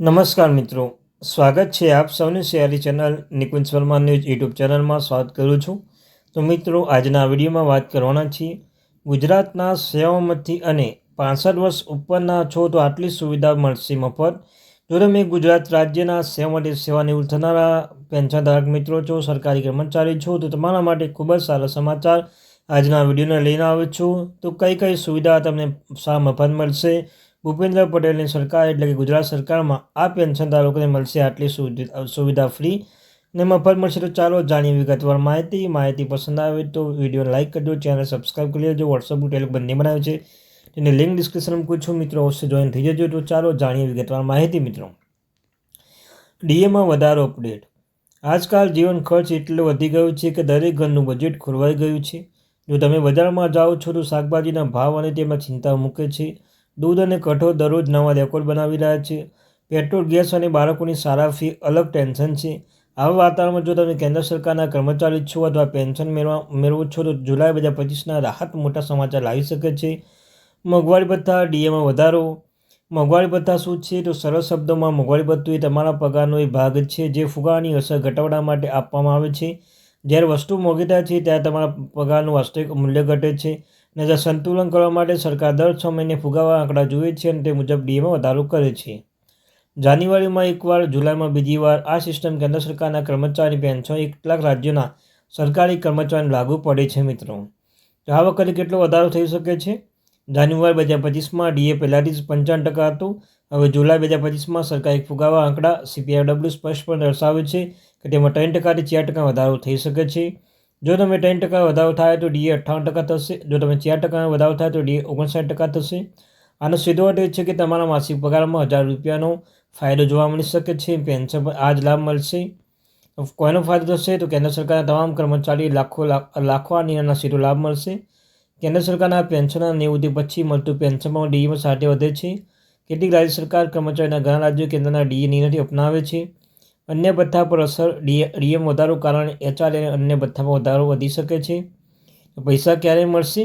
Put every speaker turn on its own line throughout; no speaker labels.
નમસ્કાર મિત્રો. સ્વાગત છે આપ સૌની શેરી channel Nikunj Verma news YouTube ચેનલમાં સ્વાગત કરું છું. તો મિત્રો, આજના વિડીયોમાં વાત કરવાના છીએ. ગુજરાતના સેવામાંથી અને પાસઠ વર્ષ ઉપરના છો તો આટલી સુવિધા મળશે મફત. જો તમે ગુજરાત રાજ્યના સેવા માટે સેવાનિવૃત્ત થનારા પેન્શનધારક મિત્રો છો, સરકારી કર્મચારી છો, તો તમારા માટે ખૂબ જ સારા સમાચાર આજના વિડીયોને લઈને આવ્યો છું. તો કઈ કઈ સુવિધા તમને શા મફત મળશે? ભૂપેન્દ્ર પટેલની સરકાર એટલે કે ગુજરાત સરકારમાં આ પેન્શનધારકોને મળશે આટલી સુવિધા ફ્રી. ને મફત મળશે તો ચાલો જાણીએ વિગતવાર માહિતી. માહિતી પસંદ આવે તો વીડિયો લાઇક કરજો, ચેનલ સબસ્ક્રાઈબ કરી લેજો. વોટ્સઅપ ટેલિક બંને બનાવે છે. તેની લિંક ડિસ્ક્રિપ્શનમાં મૂકું મિત્રો, અવશ્ય જોઈન થઈ જજો. તો ચાલો જાણીએ વિગતવાર માહિતી, મિત્રો. ડીએમાં વધારો અપડેટ આજકાલ જીવન ખર્ચ એટલો વધી ગયો છે કે દરેક ઘરનું બજેટ ખોરવાઈ ગયું છે. જો તમે બજારમાં જાઓ છો તો શાકભાજીના ભાવ અને તેમાં ચિંતા મૂકે છે. દૂધ અને કઠોળ દરરોજ નવા રેકોર્ડ બનાવી રહ્યા છે. પેટ્રોલ, ગેસ અને બાળકોની સારા ફી, અલગ ટેન્શન છે. આવા વાતાવરણમાં જો તમે કેન્દ્ર સરકારના કર્મચારી છો અથવા પેન્શન મેળવા, મેળવો છો, તો જુલાઈ બે હજાર પચીસના રાહત મોટા સમાચાર લાવી શકે છે. મોંઘવારી ભથ્થા, ડીએમાં વધારો. મોંઘવારી ભથ્થા શું છે? તો સરળ શબ્દોમાં મોંઘવારી ભથ્થું એ તમારા પગારનો એ ભાગ છે, જે ફુગાવાની અસર ઘટાડવા માટે આપવામાં આવે છે. જ્યારે વસ્તુ મોંઘી થાય છે, ત્યારે તમારા પગારનું વાસ્તવિક મૂલ્ય ઘટે છે. અને સંતુલન કરવા માટે સરકાર દર છ મહિને ફુગાવા આંકડા જુએ છે અને તે મુજબ ડીએમાં વધારો કરે છે. જાન્યુઆરીમાં એકવાર, જુલાઈમાં બીજી વાર આ સિસ્ટમ કેન્દ્ર સરકારના કર્મચારી પેન્શન કેટલાક રાજ્યોના સરકારી કર્મચારીને લાગુ પડે છે મિત્રો. તો આ વખતે કેટલો વધારો થઈ શકે છે? જાન્યુઆરી બે હજાર પચીસમાં ડીએ પહેલાંથી જ પંચાવન ટકા હતું. હવે જુલાઈ બે હજાર પચીસમાં સરકારી ફુગાવા આંકડા સીપીઆઈડબ્લ્યુ સ્પષ્ટપણે દર્શાવે છે. કે તેમાં ત્રણ ટકાથી ચાર ટકા વધારો થઈ શકે છે. જો તમે ત્રણ ટકા વધારો થાય તો ડીએ અઠ્ઠાવન ટકા થશે. જો તમે ચાર ટકા વધારો થાય તો ડીએ ઓગણસાઠ ટકા થશે. આનો સીધો અર્થ એ છે કે તમારા માસિક પગારમાં હજાર રૂપિયાનો ફાયદો જોવા મળી શકે છે. પેન્શન પર આ જ લાભ મળશે. કોઈનો ફાયદો થશે તો કેન્દ્ર સરકારના તમામ કર્મચારી લાખો લાખો આ નિર્ણયના સીધો લાભ મળશે. કેન્દ્ર સરકારના પેન્શનના નિવૃત્તિ પછી મળતું પેન્શનમાં ડીએમાં સાથે વધે છે. કેટલીક રાજ્ય સરકાર કર્મચારીના ઘણા રાજ્યો કેન્દ્રના ડીએ નિર્ણયથી અપનાવે છે. અન્ય ભથ્થા પર અસર ડીએમ વધારો કારણ એચઆર અને અન્ય ભથ્થામાં વધારો વધી શકે છે. પૈસા ક્યારે મળશે?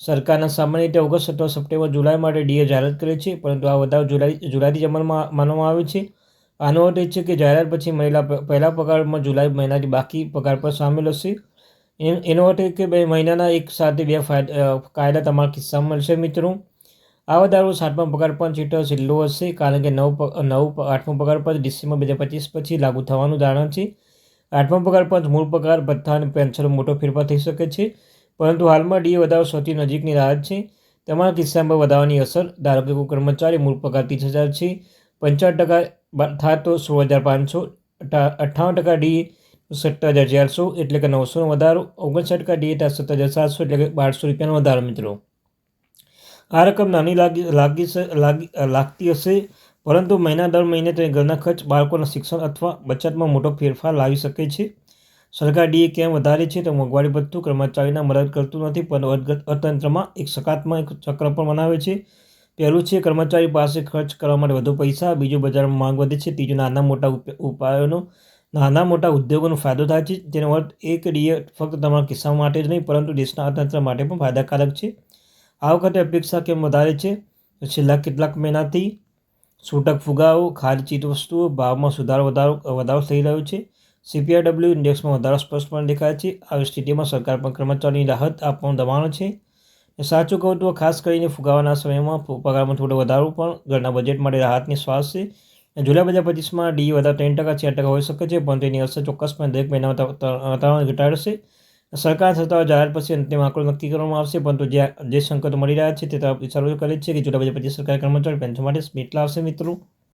સરકારના સામાન્ય રીતે ઓગસ્ટ અથવા સપ્ટેમ્બર, જુલાઈ માટે ડીએ જાહેરાત કરે છે, પરંતુ આ વધારો જુલાઈ જુલાઈથી અમલમાં માનવામાં આવે છે. આનો અર્થ એ છે કે જાહેરાત પછી મળેલા પહેલા પગારમાં જુલાઈ મહિનાથી બાકી પગાર પર સામેલ હશે. એનો અર્થ એ કે બે મહિનાના એક સાથે બે ફાયદા કાયદા તમારા કિસ્સામાં મળશે મિત્રો. આ વધારો સાતમા પગાર પંચ હેઠળ છેલ્લો હશે, કારણ કે નવ નવ આઠમો પગાર પંચ ડિસેમ્બર બે હજાર પચીસ પછી લાગુ થવાનું ધારણા છે. આઠમા પગાર પંચ મૂળ પગાર, ભથ્થા અને પેન્શનનો મોટો ફેરફાર થઈ શકે છે, પરંતુ હાલમાં ડીએ વધારો સૌથી નજીકની રાહત છે. તમારા કિસ્સામાં વધારવાની અસર, ધારો કે કોઈ કર્મચારી મૂળ પગાર ત્રીસ હજાર છે, પંચાવન ટકા થાય તો સોળ હજાર પાંચસો અઠ્ઠાવન ટકા ડી સત્તર હજાર ચારસો, એટલે કે નવસોનો વધારો, ઓગણસાઠ ટકા ડી સત્તર હજાર સાતસો, એટલે કે બારસો રૂપિયાનો વધારો મિત્રો. આ રકમ નાની લાગી લાગી લાગી લાગતી હશે, પરંતુ મહિના દર મહિને તે ઘરના ખર્ચ, બાળકોના શિક્ષણ અથવા બચતમાં મોટો ફેરફાર લાવી શકે છે. સરકાર ડીએ કેમ વધારે છે તો મોંઘવારી ભથ્થું કર્મચારીના મદદ કરતું નથી, પણ અર્થતંત્રમાં એક સકારાત્મક ચક્ર પણ બનાવે છે. પહેલું છે, કર્મચારી પાસે ખર્ચ કરવા માટે વધુ પૈસા, બીજું બજારમાં માંગ વધે છે, ત્રીજું નાના મોટા ઉપાયોનો, નાના મોટા ઉદ્યોગોનો ફાયદો થાય છે. તેનો અર્થ એક ડીએ ફક્ત તમારા કિસ્સા માટે જ નહીં, પરંતુ દેશના અર્થતંત્ર માટે પણ ફાયદાકારક છે. આ વખતે અપેક્ષા કેમ વધારે છે છેલ્લા કેટલાક મહિનાથી છૂટક ફુગાવો ચીજ વસ્તુઓ ભાવમાં સુધારો વધારો વધારો થઈ રહ્યો છે સીપીઆરડબલ્યુ ઇન્ડેક્સમાં વધારો સ્પષ્ટપણે દેખાય છે આવી સ્થિતિમાં સરકાર પણ કર્મચારીની રાહત આપવાનું દબાણ છે સાચું કહું તો ખાસ કરીને ફુગાવાના સમયમાં પગારમાં થોડો વધારો પણ ઘરના બજેટ માટે રાહતની શ્વાસ છે જુલાઈ બજાર પચીસમાં ડી વધારે ત્રણ ટકા ચાર ટકા હોઈ શકે છે પણ તેની અસર ચોક્કસપણે દરેક મહિનામાં વાતાવરણ ઘટાડશે સરકાર થતા જાહેર પછી અંતિમ આંકડો નક્કી કરવામાં આવશે, પરંતુ જે સંકેતો મળી રહ્યા છે તે તરફ ઇશારો કરે છે કે જુદા બધા હજાર સરકારી કર્મચારી, પેન્શન માટે સ્મિટ લાવશે મિત્રો.